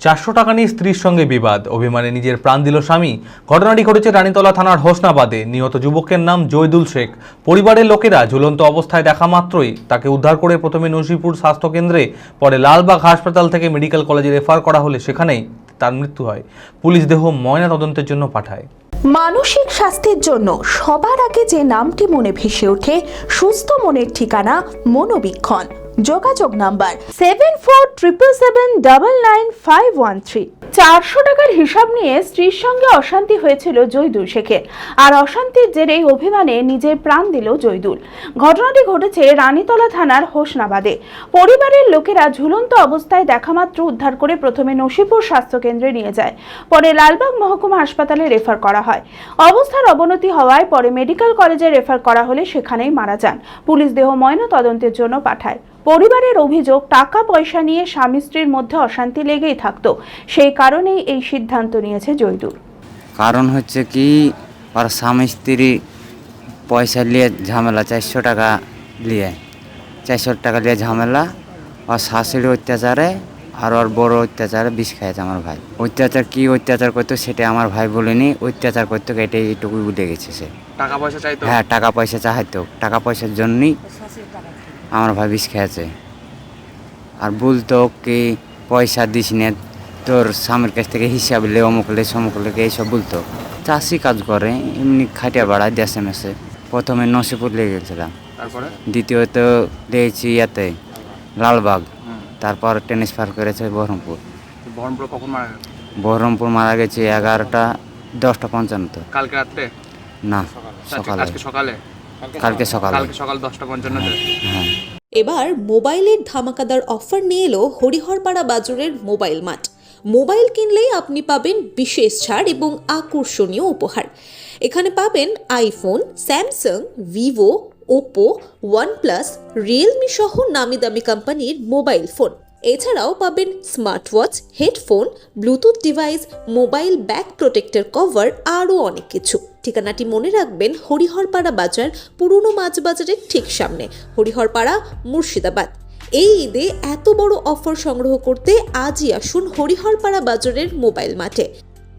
চারশো টাকা নিয়ে স্ত্রীর সঙ্গে বিবাদ। অভিমানে নিজের প্রাণ দিল স্বামী। ঘটনাটি ঘটেছে রানীতলা থানার হোসনাবাদে। নিহত যুবকের নাম জয়দুল শেখ। পরিবারের লোকেরা ঝুলন্ত অবস্থায় দেখা মাত্রই তাকে উদ্ধার করে প্রথমে নসিপুর স্বাস্থ্যকেন্দ্রে, পরে লালবাগ হাসপাতাল থেকে মেডিকেল কলেজে রেফার করা হলে সেখানেই তার মৃত্যু হয়। পুলিশ দেহ ময়না তদন্তের জন্য পাঠায়। মানসিক স্বাস্থ্যের জন্য সবার আগে যে নামটি মনে ভেসে ওঠে, সুস্থ মনের ঠিকানা মনোবীক্ষণ। যোগাযোগ number seven four triple seven double nine five one three চারশো টাকার হিসাব নিয়ে স্ত্রীর সঙ্গে অশান্তি হয়েছিল জয়দুল শেখের। আর অশান্তির জেরেই অভিমানে নিজের প্রাণ দিল জয়দুল। ঘটনাটি ঘটেছে রানীতলা থানার হোসনাবাদে। পরিবারের লোকেরা ঝুলন্ত অবস্থায় দেখামাত্র উদ্ধার করে প্রথমে নসিপুর স্বাস্থ্যকেন্দ্রে নিয়ে যায়। পরে লালবাগ মহকুমা হাসপাতালে রেফার করা হয়। অবস্থার অবনতি হওয়ায় পরে মেডিকেল কলেজে রেফার করা হলে সেখানেই মারা যান। পুলিশ দেহ ময়না তদন্তের জন্য পাঠায়। পরিবারের অভিযোগ টাকা পয়সা নিয়ে স্বামী স্ত্রীর মধ্যে অশান্তি লেগেই থাকতো। সেই কারণেই এই সিদ্ধান্ত নিয়েছে জয়দুল। কারণ হচ্ছে কি আর স্বামী স্ত্রী পয়সা নিয়ে ঝামেলা চারশো টাকা নিয়ে চারশো টাকা নিয়ে ঝামেলা আর শাশুড়ি অত্যাচারে আর ওর বড় অত্যাচারে বিষ খাইছে আমার ভাই। অত্যাচার কি অত্যাচার করতো সেটা আমার ভাই বলেনি অত্যাচার করতো এটাই এইটুকুই বুঝে গেছে সে। টাকা পয়সা চাইতো? হ্যাঁ টাকা পয়সা চাইতো। টাকা পয়সার জন্যই আমার ভাই বিষ খেয়েছে। আর বলতো কি পয়সা দিস নে তোর স্বামীর কাছ থেকে হিসাব লে অমুক লে সমুক লেগে এইসব বলতো। চাষি কাজ করে এমনি খাটিয়া বাড়ায় দেশে মেসে। প্রথমে নসিপুর লেগে গেছিলাম। দ্বিতীয়ত লেগেছি ইয়াতে লালবাগ। তারপর ট্রান্সফার করেছে বহরমপুর। বহরমপুর কখন মারা বহরমপুর মারা গেছে এগারোটা দশটা পঞ্চান্নতে। কালকে রাত্রে? না আজকে- সকালে। আজকে সকালে? কালকে সকালে। কালকে সকাল দশটা পঞ্চান্নতে হ্যাঁ। এবার মোবাইলের ধামাকাদার অফার নিয়ে এলো হরিহরপাড়া বাজারের মোবাইল মার্ট। মোবাইল কিনলেই আপনি পাবেন বিশেষ ছাড় এবং আকর্ষণীয় উপহার। এখানে পাবেন iPhone Samsung Vivo Oppo OnePlus Realme সহ নামি দামি কোম্পানির মোবাইল ফোন। এছাড়াও পাবেন smart watch headphone Bluetooth device mobile back protector cover আরও অনেক কিছু। ঠিকানাটি মনে রাখবেন হরিহরপাড়া বাজার, পুরনো মাছ বাজারের ঠিক সামনে, হরিহরপাড়া, মুর্শিদাবাদ। এই ঈদে এত বড় অফার সংগ্রহ করতে আজই আসুন হরিহরপাড়া বাজারের মোবাইল মাঠে।